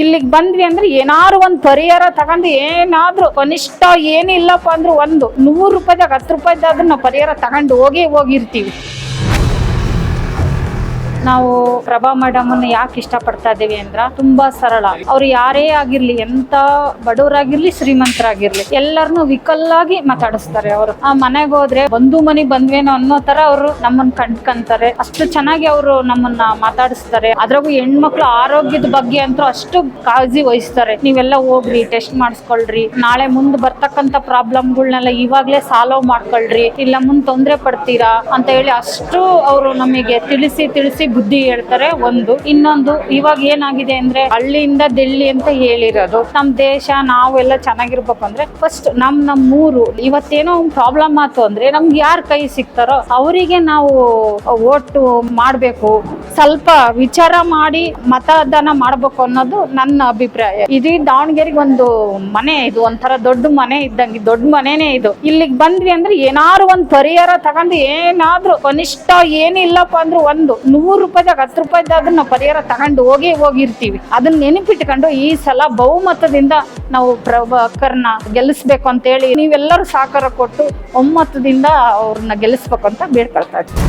ಇಲ್ಲಿಗೆ ಬಂದ್ವಿ ಅಂದ್ರೆ ಏನಾದ್ರು ಒಂದು ಪರಿಹಾರ ತಗೊಂಡು ಏನಾದ್ರೂ ಕನಿಷ್ಠ ಏನಿಲ್ಲಪ್ಪ ಅಂದ್ರೆ ಒಂದು ನೂರು ರೂಪಾಯಿದಾಗ ಹತ್ತು ರೂಪಾಯಿದಾದ್ರೂ ನಾವು ಪರಿಹಾರ ತಗೊಂಡು ಹೋಗೇ ಹೋಗಿರ್ತೀವಿ. ನಾವು ಪ್ರಭಾ ಮೇಡಮ್ ಅನ್ನ ಯಾಕೆ ಇಷ್ಟಪಡ್ತಾ ಇದ್ದೀವಿ ಅಂದ್ರ ತುಂಬಾ ಸರಳ. ಅವ್ರು ಯಾರೇ ಆಗಿರ್ಲಿ, ಎಂತ ಬಡವರಾಗಿರ್ಲಿ, ಶ್ರೀಮಂತರಾಗಿರ್ಲಿ ಎಲ್ಲರನ್ನು ವಿಕಲ್ಲಾಗಿ ಮಾತಾಡಿಸ್ತಾರೆ ಅವರು. ಆ ಮನೆಗೆ ಹೋದ್ರೆ ಬಂಧು ಮನಿ ಬಂದ್ವೇನೋ ಅನ್ನೋ ತರ ಅವರು ನಮ್ಮನ್ನ ಕಂಡ್ಕಂತಾರೆ. ಅಷ್ಟು ಚೆನ್ನಾಗಿ ಅವರು ನಮ್ಮನ್ನ ಮಾತಾಡಿಸ್ತಾರೆ. ಅದ್ರಾಗೂ ಹೆಣ್ಮಕ್ಳು ಆರೋಗ್ಯದ ಬಗ್ಗೆ ಅಂತೂ ಅಷ್ಟು ಕಾಳಜಿ ವಹಿಸ್ತಾರೆ. ನೀವೆಲ್ಲ ಹೋಗ್ರಿ ಟೆಸ್ಟ್ ಮಾಡಿಸ್ಕೊಳ್ರಿ. ನಾಳೆ ಮುಂದ್ ಬರ್ತಕ್ಕಂಥ ಪ್ರಾಬ್ಲಮ್ಗಳನ್ನೆಲ್ಲ ಇವಾಗ್ಲೇ ಸಾಲ್ವ್ ಮಾಡ್ಕೊಳ್ರಿ. ಇಲ್ಲ, ಮುಂದ್ ತೊಂದ್ರೆ ಪಡ್ತೀರಾ ಅಂತ ಹೇಳಿ ಅಷ್ಟು ಅವರು ನಮಗೆ ತಿಳಿಸಿ ತಿಳಿಸಿ ಬುದ್ಧಿ ಹೇಳ್ತಾರೆ ಒಂದು. ಇನ್ನೊಂದು, ಇವಾಗ ಏನಾಗಿದೆ ಅಂದ್ರೆ ಹಳ್ಳಿಯಿಂದ ದಿಲ್ಲಿ ಅಂತ ಹೇಳಿರೋದು. ನಮ್ ದೇಶ, ನಾವೆಲ್ಲ ಚೆನ್ನಾಗಿರ್ಬೇಕು ಅಂದ್ರೆ ಫಸ್ಟ್ ನಮ್ ನಮ್ ಊರು. ಇವತ್ತೇನೋ ಪ್ರಾಬ್ಲಮ್ ಆಯ್ತು ಅಂದ್ರೆ ನಮ್ಗೆ ಯಾರು ಕೈ ಸಿಗ್ತಾರೋ ಅವರಿಗೆ ನಾವು ಓಟು ಮಾಡ್ಬೇಕು. ಸ್ವಲ್ಪ ವಿಚಾರ ಮಾಡಿ ಮತದಾನ ಮಾಡ್ಬೇಕು ಅನ್ನೋದು ನನ್ನ ಅಭಿಪ್ರಾಯ. ಇದು ದಾವಣಗೆರೆಗೆ ಒಂದು ಮನೆ ಇದು, ಒಂಥರ ದೊಡ್ಡ ಮನೆ ಇದ್ದಂಗೆ, ದೊಡ್ಡ ಮನೆನೇ ಇದು. ಇಲ್ಲಿಗೆ ಬಂದ್ವಿ ಅಂದ್ರೆ ಏನಾದ್ರು ಒಂದು ಪರಿಹಾರ ತಗೊಂಡು ಏನಾದ್ರು, ಕನಿಷ್ಠ ಏನಿಲ್ಲಪ್ಪ ಅಂದ್ರೆ ಒಂದು. ನೂರು ರೂಪಾಯಿದಾಗ ಹತ್ತು ರೂಪಾಯಿದಾದ್ರೂ ನಾವು ಪರಿಹಾರ ತಗೊಂಡು ಹೋಗಿ ಹೋಗಿರ್ತೀವಿ. ಅದನ್ನ ನೆನಪಿಟ್ಕೊಂಡು ಈ ಸಲ ಬಹುಮತದಿಂದ ನಾವು ಪ್ರಭಾಕರ್ನ ಗೆಲ್ಲಿಸ್ಬೇಕು ಅಂತ ಹೇಳಿ ನೀವೆಲ್ಲರೂ ಸಹಕಾರ ಕೊಟ್ಟು ಒಮ್ಮತದಿಂದ ಅವ್ರನ್ನ ಗೆಲ್ಲಿಸ್ಬೇಕು ಅಂತ ಬೇಡ್ಕೊಳ್ತಾ ಇದ್ದೀವಿ.